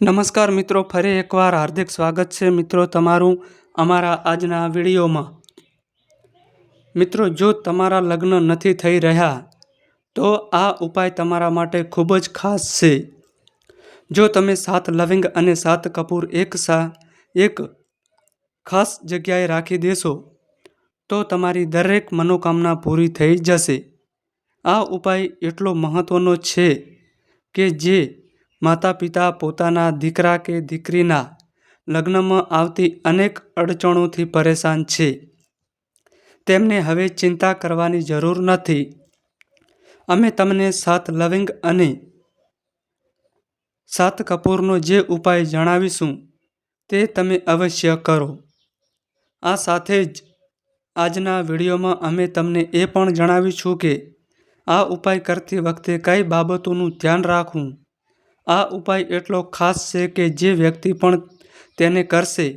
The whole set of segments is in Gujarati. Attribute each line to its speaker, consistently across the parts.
Speaker 1: નમસ્કાર મિત્રો, ફરી એકવાર હાર્દિક સ્વાગત છે મિત્રો તમારું અમારા આજના વિડીયોમાં. મિત્રો, જો તમારા લગ્ન નથી થઈ રહ્યા, તો આ ઉપાય તમારા માટે ખૂબ જ ખાસ છે. જો તમે સાત લવિંગ અને સાત કપૂર એક સા, એક ખાસ જગ્યાએ રાખી દેશો, તો તમારી દરેક મનોકામના પૂરી થઈ જશે. આ ઉપાય એટલો મહત્ત્વનો છે કે જે માતા પિતા પોતાના દીકરા કે દીકરીના લગ્નમાં આવતી અનેક અડચણોથી પરેશાન છે. તેમને હવે ચિંતા કરવાની જરૂર નથી. અમે તમને સાત લવિંગ અને સાત કપૂરનો જે ઉપાય જણાવીશું તે તમે અવશ્ય કરો. આ સાથે જ આજના વિડીયોમાં અમે તમને એ પણ જણાવીશું કે આ ઉપાય કરતી વખતે કઈ બાબતોનું ધ્યાન રાખવું? આ ઉપાય એટલો ખાસ છે કે જે વ્યક્તિ પણ તેને કરશે,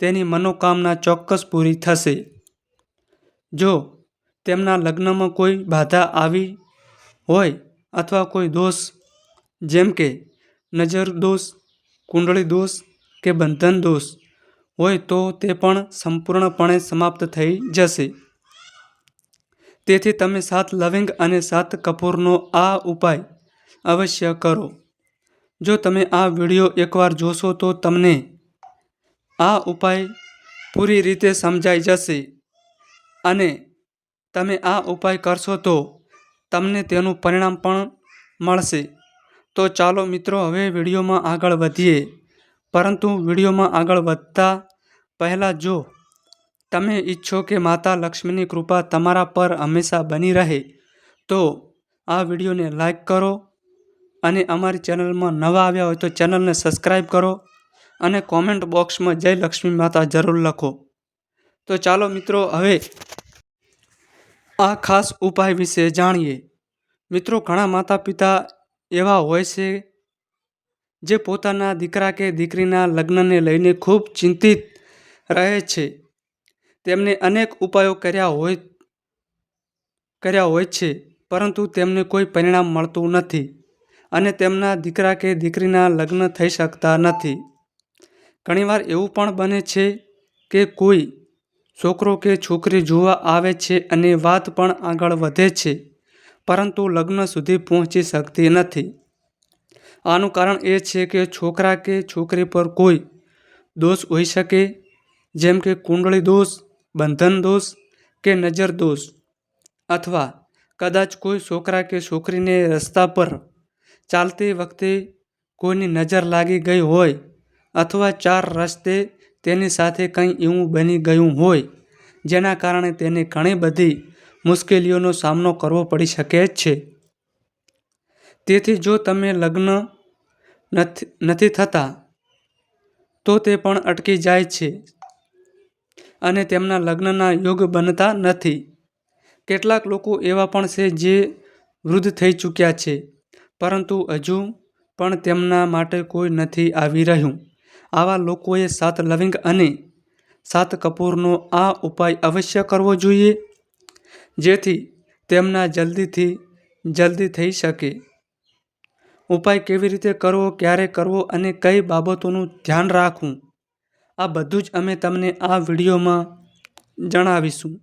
Speaker 1: તેની મનોકામના ચોક્કસ પૂરી થશે. જો તેમના લગ્નમાં કોઈ બાધા આવી હોય અથવા કોઈ દોષ, જેમ કે નજર દોષ, કુંડળી દોષ કે બંધન દોષ હોય તો તે પણ સંપૂર્ણપણે સમાપ્ત થઈ જશે. તેથી તમે સાત લવિંગ અને સાત કપૂરનો આ ઉપાય અવશ્ય કરો. જો તમે આ વીડિયો એકવાર જોશો તો તમને આ ઉપાય પૂરી રીતે સમજાઈ જશે. અને તમે આ ઉપાય કરશો તો તમને તેનું પરિણામ પણ મળશે. તો ચાલો મિત્રો, હવે વિડીયોમાં આગળ વધીએ. પરંતુ વિડીયોમાં આગળ વધતા પહેલાં જો તમે ઈચ્છો કે માતા લક્ષ્મીની કૃપા તમારા પર હંમેશા બની રહે, તો આ વિડીયોને લાઈક કરો અને અમારી ચેનલમાં નવા આવ્યા હોય તો ચેનલને સબસ્ક્રાઈબ કરો અને કોમેન્ટ બોક્સમાં જય લક્ષ્મી માતા જરૂર લખો. તો ચાલો મિત્રો, હવે આ ખાસ ઉપાય વિશે જાણીએ. મિત્રો, ઘણા માતા પિતા એવા હોય છે જે પોતાના દીકરા કે દીકરીના લગ્નને લઈને ખૂબ ચિંતિત રહે છે. તેમને અનેક ઉપાયો કર્યા હોય કર્યા હોય છે, પરંતુ તેમને કોઈ પરિણામ મળતું નથી. અને તેમના દીકરા કે દીકરીના લગ્ન થઈ શકતા નથી. ઘણીવાર એવું પણ બને છે કે કોઈ છોકરો કે છોકરી જોવા આવે છે અને વાત પણ આગળ વધે છે, પરંતુ લગ્ન સુધી પહોંચી શકતી નથી. આનું કારણ એ છે કે છોકરા કે છોકરી પર કોઈ દોષ હોઈ શકે, જેમ કે કુંડળી દોષ, બંધન દોષ કે નજર દોષ. અથવા કદાચ કોઈ છોકરા કે છોકરીને રસ્તા પર ચાલતી વખતે કોઈની નજર લાગી ગઈ હોય અથવા ચાર રસ્તે તેની સાથે કંઈ એવું બની ગયું હોય, જેના કારણે તેને ઘણી બધી મુશ્કેલીઓનો સામનો કરવો પડી શકે છે. તેથી જો તમે લગ્ન નથી થતા, તો તે પણ અટકી જાય છે અને તેમના લગ્નના યોગ બનતા નથી. કેટલાક લોકો એવા પણ છે જે વૃદ્ધ થઈ ચૂક્યા છે. પરંતુ હજુ પણ તેમના માટે કોઈ નથી આવી રહ્યું. આવા લોકોએ સાત લવિંગ અને સાત કપૂરનો આ ઉપાય અવશ્ય કરવો જોઈએ, જેથી તેમના જલ્દીથી જલ્દી થઈ શકે. ઉપાય કેવી રીતે કરવો, ક્યારે કરવો અને કઈ બાબતોનું ધ્યાન રાખવું, આ બધું જ અમે તમને આ વિડીયોમાં જણાવીશું.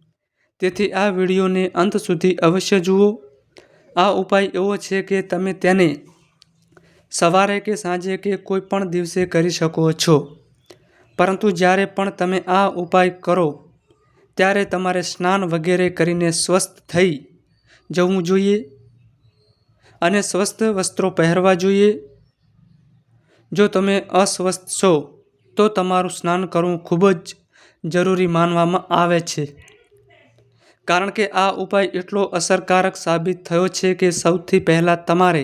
Speaker 1: તેથી આ વિડીયોને અંત સુધી અવશ્ય જુઓ. આ ઉપાય એવો છે કે તમે તેને સવારે કે સાંજે કે કોઈ પણ દિવસે કરી શકો છો. પરંતુ જ્યારે પણ તમે આ ઉપાય કરો, ત્યારે તમારે સ્નાન વગેરે કરીને સ્વસ્થ થઈ જવું જોઈએ અને સ્વસ્થ વસ્ત્રો પહેરવા જોઈએ. જો તમે અસ્વસ્થ છો, તો તમારું સ્નાન કરવું ખૂબ જ જરૂરી માનવામાં આવે છે. કારણ કે આ ઉપાય એટલો અસરકારક સાબિત થયો છે કે સૌથી પહેલાં તમારે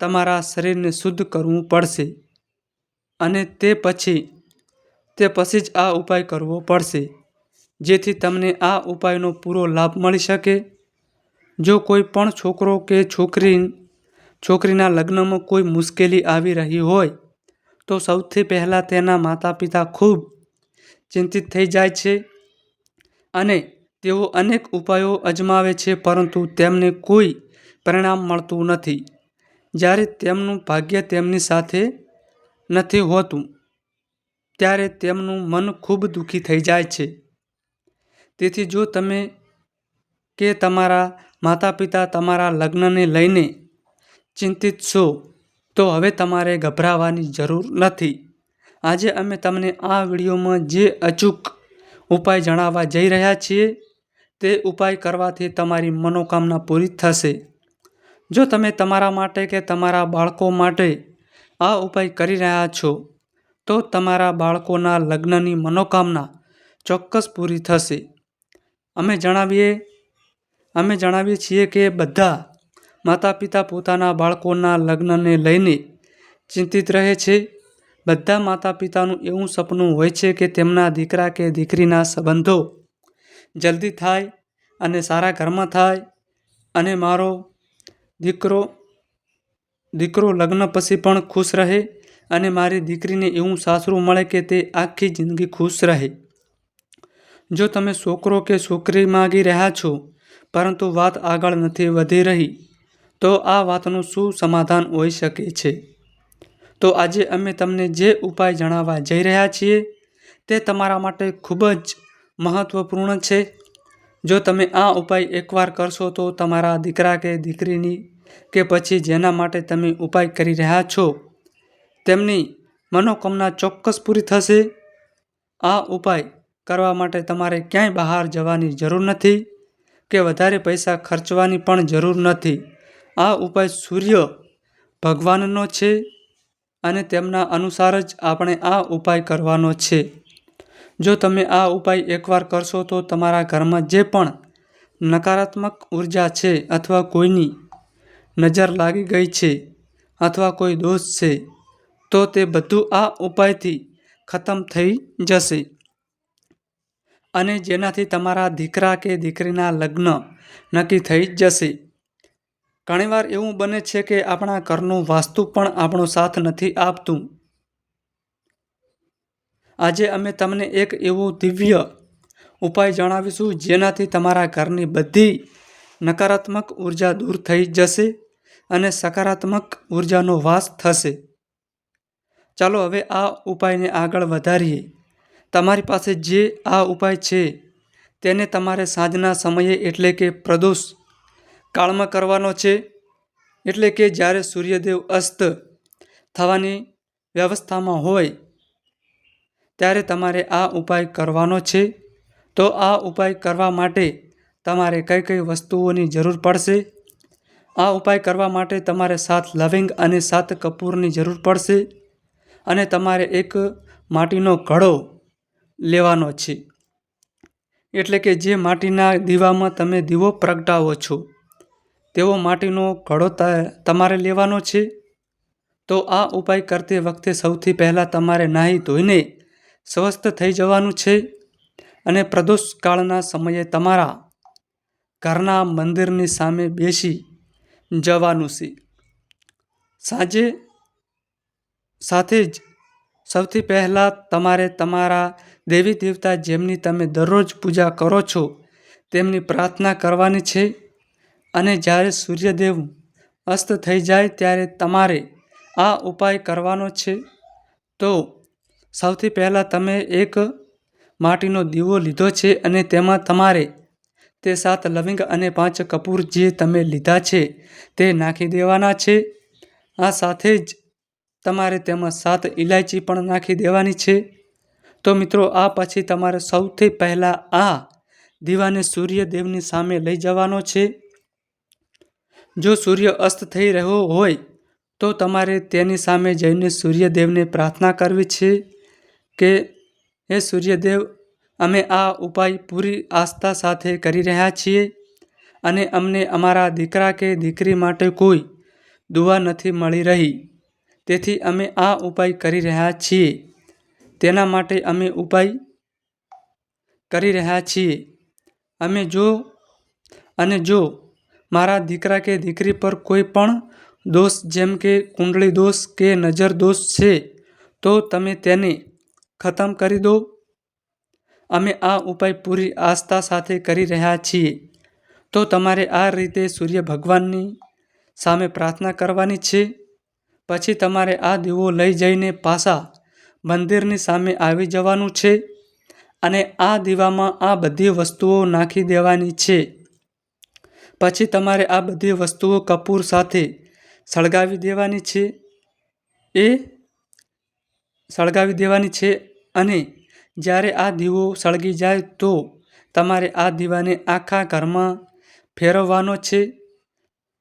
Speaker 1: તમારા શરીરને શુદ્ધ કરવું પડશે અને તે પછી તે પછી જ આ ઉપાય કરવો પડશે, જેથી તમને આ ઉપાયનો પૂરો લાભ મળી શકે. જો કોઈ પણ છોકરો કે છોકરી, છોકરીના લગ્નમાં કોઈ મુશ્કેલી આવી રહી હોય, તો સૌથી પહેલાં તેના માતા પિતા ખૂબ ચિંતિત થઈ જાય છે અને તેઓ અનેક ઉપાયો અજમાવે છે, પરંતુ તેમને કોઈ પરિણામ મળતું નથી. જ્યારે તેમનું ભાગ્ય તેમની સાથે નથી હોતું, ત્યારે તેમનું મન ખૂબ દુઃખી થઈ જાય છે. તેથી જો તમે કે તમારા માતા પિતા તમારા લગ્નને લઈને ચિંતિત છો, તો હવે તમારે ગભરાવાની જરૂર નથી. આજે અમે તમને આ વિડીયોમાં જે અચૂક ઉપાય જણાવવા જઈ રહ્યા છીએ તે ઉપાય કરવાથી તમારી મનોકામના પૂરી થશે. જો તમે તમારા માટે કે તમારા બાળકો માટે આ ઉપાય કરી રહ્યા છો, તો તમારા બાળકોના લગ્નની મનોકામના ચોક્કસ પૂરી થશે. અમે જણાવીએ અમે જણાવીએ છીએ કે બધા માતા પિતા પોતાના બાળકોના લગ્નને લઈને ચિંતિત રહે છે. બધા માતા પિતાનું એવું સપનું હોય છે કે તેમના દીકરા કે દીકરીના સંબંધો જલ્દી થાય અને સારા ઘરમાં થાય અને મારો દીકરો દીકરો લગ્ન પછી પણ ખુશ રહે અને મારી દીકરીને એવું સાસરું મળે કે તે આખી જિંદગી ખુશ રહે. જો તમે છોકરો કે છોકરી માગી રહ્યા છો, પરંતુ વાત આગળ નથી વધી રહી, તો આ વાતનું શું સમાધાન હોઈ શકે છે? તો આજે અમે તમને જે ઉપાય જણાવવા જઈ રહ્યા છીએ, તે તમારા માટે ખૂબ જ મહત્વપૂર્ણ છે. જો તમે આ ઉપાય એકવાર કરશો તો તમારા દીકરા કે દીકરીની કે પછી જેના માટે તમે ઉપાય કરી રહ્યા છો, તેમની મનોકામના ચોક્કસ પૂરી થશે. આ ઉપાય કરવા માટે તમારે ક્યાંય બહાર જવાની જરૂર નથી કે વધારે પૈસા ખર્ચવાની પણ જરૂર નથી. આ ઉપાય સૂર્ય ભગવાનનો છે અને તેમના અનુસાર જ આપણે આ ઉપાય કરવાનો છે. જો તમે આ ઉપાય એકવાર કરશો તો તમારા ઘરમાં જે પણ નકારાત્મક ઊર્જા છે અથવા કોઈની નજર લાગી ગઈ છે અથવા કોઈ દોષ છે, તો તે બધું આ ઉપાયથી ખતમ થઈ જશે. અને જેનાથી તમારા દીકરા કે દીકરીના લગ્ન નક્કી થઈ જશે. ઘણીવાર એવું બને છે કે આપણા ઘરનું વાસ્તુ પણ આપણો સાથ નથી આપતું. આજે અમે તમને એક એવું દિવ્ય ઉપાય જણાવીશું, જેનાથી તમારા ઘરની બધી નકારાત્મક ઊર્જા દૂર થઈ જશે અને સકારાત્મક ઉર્જાનો વાસ થશે. ચાલો હવે આ ઉપાયને આગળ વધારીએ. તમારી પાસે જે આ ઉપાય છે, તેને તમારે સાંજના સમયે એટલે કે પ્રદોષ કાળમાં કરવાનો છે. એટલે કે જ્યારે સૂર્યદેવ અસ્ત થવાની વ્યવસ્થામાં હોય ત્યારે તમારે આ ઉપાય કરવાનો છે. તો આ ઉપાય કરવા માટે તમારે કઈ કઈ વસ્તુઓની જરૂર પડશે? આ ઉપાય કરવા માટે તમારે સાત લવિંગ અને સાત કપૂરની જરૂર પડશે અને તમારે એક માટીનો ઘડો લેવાનો છે. એટલે કે જે માટીના દીવામાં તમે દીવો પ્રગટાવો છો, તેવો માટીનો ઘડો તમારે લેવાનો છે. તો આ ઉપાય કરતી વખતે સૌથી પહેલાં તમારે નાહી ધોઈને સ્વસ્થ થઈ જવાનું છે અને પ્રદોષ કાળના સમયે તમારા ઘરના મંદિરની સામે બેસી જવાનું છે. સાંજે સાથે જ સૌથી પહેલાં તમારે તમારા દેવી દેવતા જેમની તમે દરરોજ પૂજા કરો છો તેમની પ્રાર્થના કરવાની છે અને જ્યારે સૂર્યદેવ અસ્ત થઈ જાય ત્યારે તમારે આ ઉપાય કરવાનો છે તો સૌથી પહેલાં તમે એક માટીનો દીવો લીધો છે અને તેમાં તમારે તે સાત લવિંગ અને પાંચ કપૂર જે તમે લીધા છે તે નાખી દેવાના છે. આ સાથે જ તમારે તેમાં સાત ઇલાયચી પણ નાખી દેવાની છે. તો મિત્રો, આ પછી તમારે સૌથી પહેલાં આ દીવાને સૂર્યદેવની સામે લઈ જવાનો છે. જો સૂર્ય અસ્ત થઈ રહ્યો હોય, તો તમારે તેની સામે જઈને સૂર્યદેવને પ્રાર્થના કરવી છે. કે, હે સૂર્યદેવ, અમે આ ઉપાય પૂરી આસ્થા સાથે કરી રહ્યા છીએ અને અમને અમારા દીકરા કે દીકરી માટે કોઈ દુવા નથી મળી રહી. તેથી અમે આ ઉપાય કરી રહ્યા છીએ. તેના માટે અમે ઉપાય કરી રહ્યા છીએ. અમે જો અને જો મારા દીકરા કે દીકરી પર કોઈ પણ દોષ, જેમ કે કુંડળી દોષ કે નજર દોષ છે, તો તમે તેને ખતમ કરી દો. અમે આ ઉપાય પૂરી આસ્થા સાથે કરી રહ્યા છીએ. તો તમારે આ રીતે સૂર્ય ભગવાનની સામે પ્રાર્થના કરવાની છે. પછી તમારે આ દીવો લઈ જઈને પાછા મંદિરની સામે આવી જવાનું છે અને આ દીવામાં આ બધી વસ્તુઓ નાખી દેવાની છે. પછી તમારે આ બધી વસ્તુઓ કપૂર સાથે સળગાવી દેવાની છે. એ સળગાવી દેવાની છે અને જ્યારે આ દીવો સળગી જાય તો તમારે આ દીવાને આખા ઘરમાં ફેરવવાનો છે.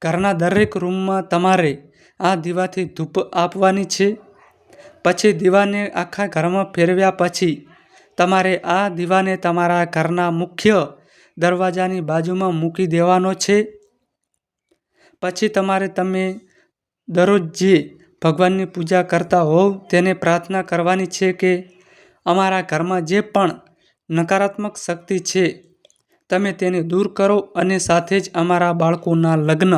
Speaker 1: ઘરના દરેક રૂમમાં તમારે આ દીવાથી ધૂપ આપવાની છે. પછી દીવાને આખા ઘરમાં ફેરવ્યા પછી તમારે આ દીવાને તમારા ઘરના મુખ્ય દરવાજાની બાજુમાં મૂકી દેવાનો છે. પછી તમારે તમે દરરોજ જે ભગવાનની પૂજા કરતા હોવ, તેને પ્રાર્થના કરવાની છે કે અમારા ઘરમાં જે પણ નકારાત્મક શક્તિ છે, તમે તેને દૂર કરો અને સાથે જ અમારા બાળકોના લગ્ન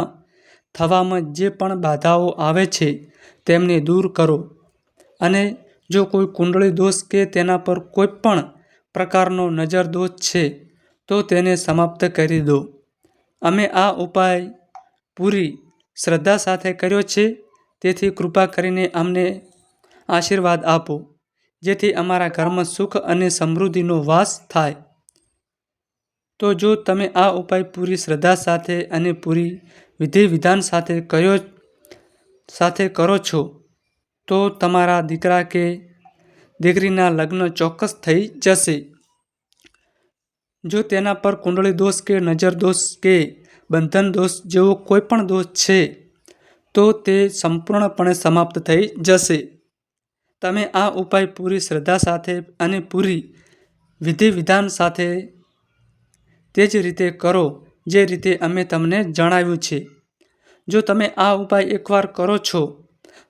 Speaker 1: થવામાં જે પણ બાધાઓ આવે છે, તેમને દૂર કરો. અને જો કોઈ કુંડળી દોષ કે તેના પર કોઈ પણ પ્રકારનો નજર દોષ છે, તો તેને સમાપ્ત કરી દો. અમે આ ઉપાય પૂરી શ્રદ્ધા સાથે કર્યો છે, તેથી કૃપા કરીને અમને આશીર્વાદ આપો. જેથી અમારા ઘરમાં સુખ અને સમૃદ્ધિનો વાસ થાય. તો જો તમે આ ઉપાય પૂરી શ્રદ્ધા સાથે અને પૂરી વિધિ વિધાન સાથે કર્યો સાથે કરો છો, તો તમારા દીકરા કે દીકરીના લગ્ન ચોક્કસ થઈ જશે. જો તેના પર કુંડળી દોષ કે નજર દોષ કે બંધન દોષ જેવો કોઈ પણ દોષ છે, તો તે સંપૂર્ણપણે સમાપ્ત થઈ જશે. તમે આ ઉપાય પૂરી શ્રદ્ધા સાથે અને પૂરી વિધિ વિધાન સાથે તે જ રીતે કરો જે રીતે અમે તમને જણાવ્યું છે. જો તમે આ ઉપાય એકવાર કરો છો,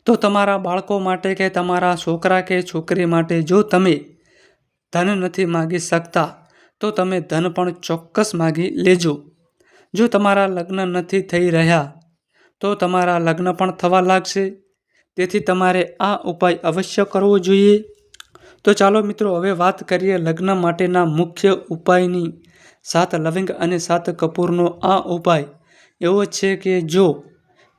Speaker 1: તો તમારા બાળકો માટે કે તમારા છોકરા કે છોકરી માટે જો તમે ધન નથી માગી શકતા, તો તમે ધન પણ ચોક્કસ માગી લેજો. જો તમારા લગ્ન નથી થઈ રહ્યા, તો તમારા લગ્ન પણ થવા લાગશે. તેથી તમારે આ ઉપાય અવશ્ય કરવો જોઈએ. તો ચાલો મિત્રો, હવે વાત કરીએ લગ્ન માટેના મુખ્ય ઉપાયની. સાત લવિંગ અને સાત કપૂરનો આ ઉપાય એવો છે કે જો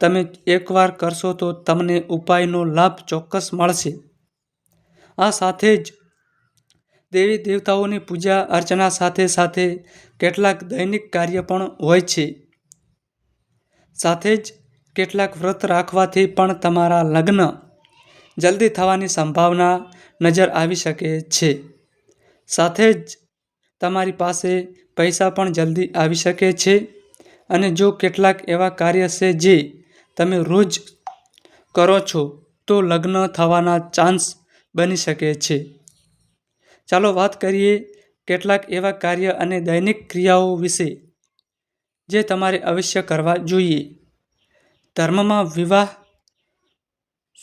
Speaker 1: તમે એકવાર કરશો તો તમને ઉપાયનો લાભ ચોક્કસ મળશે. આ સાથે જ દેવી દેવતાઓની પૂજા અર્ચના સાથે સાથે કેટલાક દૈનિક કાર્ય પણ હોય છે. સાથે જ કેટલાક વ્રત રાખવાથી પણ તમારા લગ્ન જલ્દી થવાની સંભાવના નજર આવી શકે છે. સાથે જ તમારી પાસે પૈસા પણ જલ્દી આવી શકે છે અને જો કેટલાક એવા કાર્ય છે જે તમે રોજ કરો છો, તો લગ્ન થવાના ચાન્સ બની શકે છે. ચાલો વાત કરીએ કેટલાક એવા કાર્ય અને દૈનિક ક્રિયાઓ વિશે, જે તમારે અવશ્ય કરવા જોઈએ. ધર્મમાં વિવાહ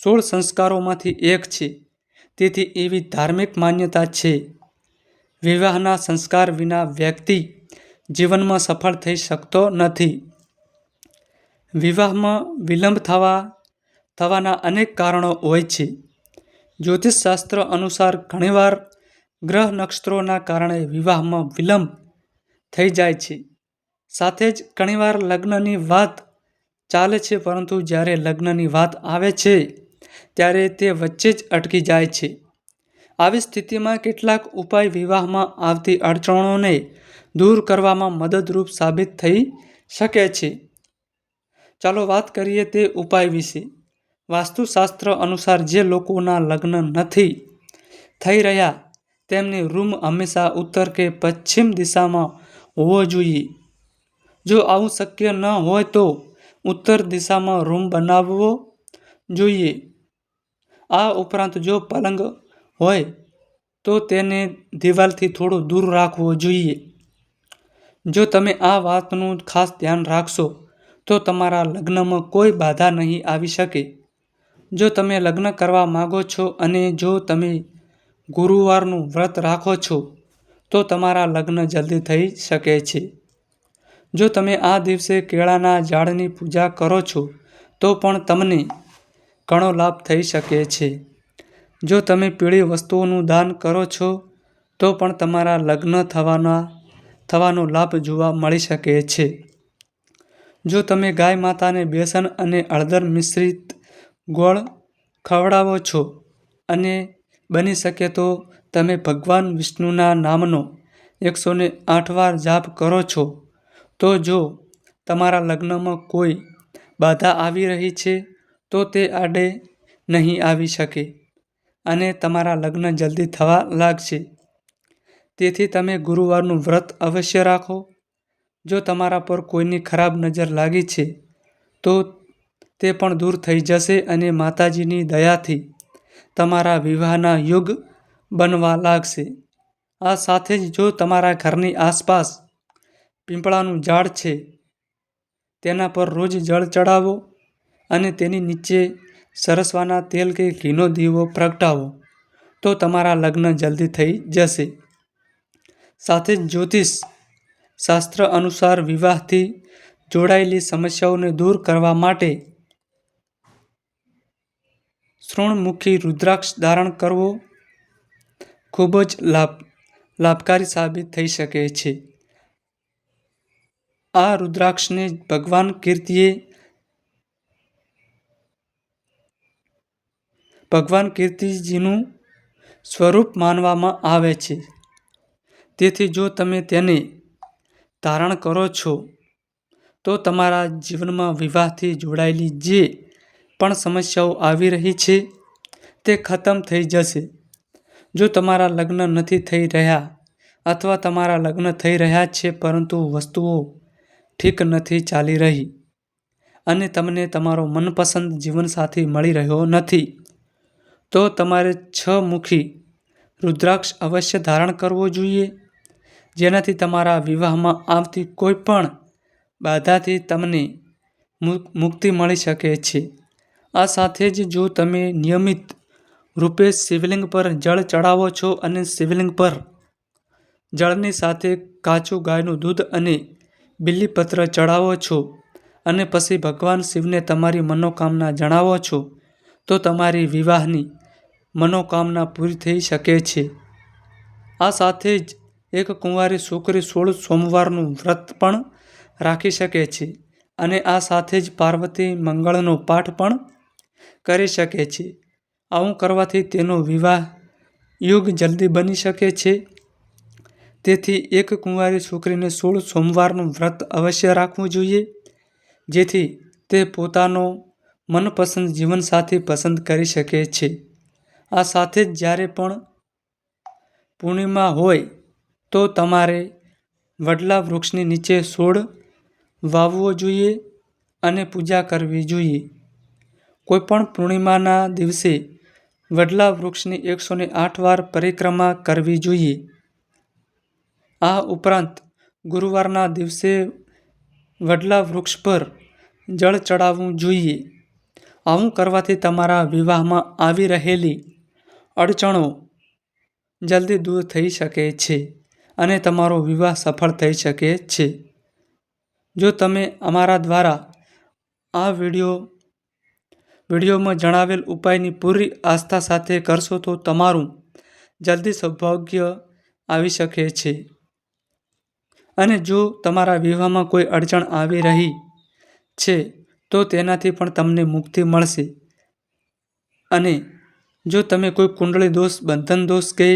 Speaker 1: સોળ સંસ્કારોમાંથી એક છે. તેથી એવી ધાર્મિક માન્યતા છે. વિવાહના સંસ્કાર વિના વ્યક્તિ જીવનમાં સફળ થઈ શકતો નથી. વિવાહમાં વિલંબ થવા, થવાના અનેક કારણો હોય છે. જ્યોતિષશાસ્ત્ર અનુસાર ઘણીવાર ગ્રહ નક્ષત્રોના કારણે વિવાહમાં વિલંબ થઈ જાય છે. સાથે જ ઘણીવાર લગ્નની વાત ચાલે છે, પરંતુ જ્યારે લગ્નની વાત આવે છે, ત્યારે તે વચ્ચે જ અટકી જાય છે. આવી સ્થિતિમાં કેટલાક ઉપાય વિવાહમાં આવતી અડચણોને દૂર કરવામાં મદદરૂપ સાબિત થઈ શકે છે. ચાલો વાત કરીએ તે ઉપાય વિશે. વાસ્તુશાસ્ત્ર અનુસાર જે લોકોના લગ્ન નથી થઈ રહ્યા, તેમની રૂમ હંમેશા ઉત્તર કે પશ્ચિમ દિશામાં હોવો જોઈએ. જો આવું શક્ય ન હોય તો ઉત્તર દિશામાં રૂમ બનાવવો જોઈએ. આ ઉપરાંત જો પલંગ હોય, તો તેને દિવાલથી થોડો દૂર રાખવો જોઈએ. જો તમે આ વાતનું ખાસ ધ્યાન રાખશો, તો તમારા લગ્નમાં કોઈ બાધા નહીં આવી શકે. જો તમે લગ્ન કરવા માગો છો અને જો તમે ગુરુવારનું વ્રત રાખો છો, તો તમારા લગ્ન જલ્દી થઈ શકે છે. જો તમે આ દિવસે કેળાના ઝાડની પૂજા કરો છો, તો પણ તમને ઘણો લાભ થઈ શકે છે. જો તમે પીળી વસ્તુઓનું દાન કરો છો, તો પણ તમારા લગ્ન થવાના, થવાનો લાભ જોવા મળી શકે છે. જો તમે ગાય માતાને બેસન અને હળદર મિશ્રિત ગોળ ખવડાવો છો અને બની શકે તો તમે ભગવાન વિષ્ણુના નામનો એકસો આઠ વાર જાપ કરો છો. તો જો તમારા લગ્નમાં કોઈ બાધા આવી રહી છે, તો તે આડે નહીં આવી શકે અને તમારા લગ્ન જલ્દી થવા લાગશે. તેથી તમે ગુરુવારનું વ્રત અવશ્ય રાખો. જો તમારા પર કોઈની ખરાબ નજર લાગી છે, તો તે પણ દૂર થઈ જશે અને માતાજીની દયાથી તમારા વિવાહના યુગ બનવા લાગશે. આ સાથે જ જો તમારા ઘરની આસપાસ પીપળાનું ઝાડ છે, તેના પર રોજ જળ ચડાવો અને તેની નીચે સરસવાના તેલ કે ઘીનો દીવો પ્રગટાવો, તો તમારા લગ્ન જલ્દી થઈ જશે. સાથે જ જ્યોતિષ શાસ્ત્ર અનુસાર વિવાહથી જોડાયેલી સમસ્યાઓને દૂર કરવા માટે શ્રૃણમુખી રુદ્રાક્ષ ધારણ કરવો ખૂબ જ લાભ, લાભકારી સાબિત થઈ શકે છે. આ રુદ્રાક્ષને ભગવાન કીર્તિએ ભગવાન કીર્તિજીનું સ્વરૂપ માનવામાં આવે છે. તેથી જો તમે તેને ધારણ કરો છો, તો તમારા જીવનમાં વિવાહથી જોડાયેલી જે પણ સમસ્યાઓ આવી રહી છે, તે ખતમ થઈ જશે. જો તમારા લગ્ન નથી થઈ રહ્યા અથવા તમારા લગ્ન થઈ રહ્યા છે, પરંતુ વસ્તુઓ ઠીક નથી ચાલી રહી અને તમને તમારો મનપસંદ જીવનસાથી મળી રહ્યો નથી, તો તમારે છ મુખી રુદ્રાક્ષ અવશ્ય ધારણ કરવો જોઈએ, જેનાથી તમારા વિવાહમાં આવતી કોઈ પણ બાધાથી તમને મુક્તિ મળી શકે છે. આ સાથે જ જો તમે નિયમિત રૂપે શિવલિંગ પર જળ ચડાવો છો અને શિવલિંગ પર જળની સાથે કાચું ગાયનું દૂધ અને બિલીપત્ર ચડાવો છો અને પછી ભગવાન શિવને તમારી મનોકામના જણાવો છો, તો તમારી વિવાહની મનોકામના પૂરી થઈ શકે છે. આ સાથે જ એક કુંવારી છોકરી સોળ સોમવારનું વ્રત પણ રાખી શકે છે અને આ સાથે જ પાર્વતી મંગળનો પાઠ પણ કરી શકે છે. આવું કરવાથી તેનો વિવાહ યુગ જલ્દી બની શકે છે. તેથી એક કુંવારી છોકરીને સોળ સોમવારનું વ્રત અવશ્ય રાખવું જોઈએ, જેથી તે પોતાનો મનપસંદ જીવનસાથી પસંદ કરી શકે છે. આ સાથે જ જ્યારે પણ પૂર્ણિમા હોય, તો તમારે વડલા વૃક્ષની નીચે છોડ વાવવો જોઈએ અને પૂજા કરવી જોઈએ. કોઈપણ પૂર્ણિમાના દિવસે વડલા વૃક્ષની એકસો આઠ વાર પરિક્રમા કરવી જોઈએ. આ ઉપરાંત ગુરુવારના દિવસે વડલા વૃક્ષ પર જળ ચડાવવું જોઈએ. આવું કરવાથી તમારા વિવાહમાં આવી રહેલી અડચણો જલ્દી દૂર થઈ શકે છે અને તમારો વિવાહ સફળ થઈ શકે છે. જો તમે અમારા દ્વારા આ વીડિયો, વિડીયોમાં જણાવેલ ઉપાયની પૂરી આસ્થા સાથે કરશો તો તમારું જલ્દી સૌભાગ્ય આવી શકે છે. અને જો તમારા વિવાહમાં કોઈ અડચણ આવી રહી છે, તો તેનાથી પણ તમને મુક્તિ મળશે. અને જો તમે કોઈ કુંડળી દોષ, બંધન દોષ કે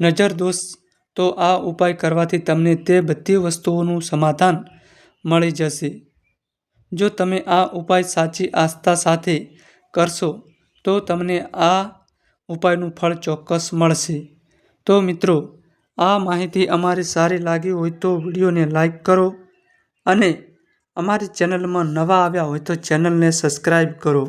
Speaker 1: નજર દોષ, તો આ ઉપાય કરવાથી તમને તે બધી વસ્તુઓનું સમાધાન મળી જશે. જો તમે આ ઉપાય સાચી આસ્થા સાથે કરશો, તો તમને આ ઉપાયનું ફળ ચોક્કસ મળશે. તો મિત્રો આ માહિતી અમારી સારી લાગી હોય તો વિડીયોને લાઈક કરો અને અમારી ચેનલમાં નવા આવ્યા હોય તો ચેનલને સબસ્ક્રાઈબ કરો.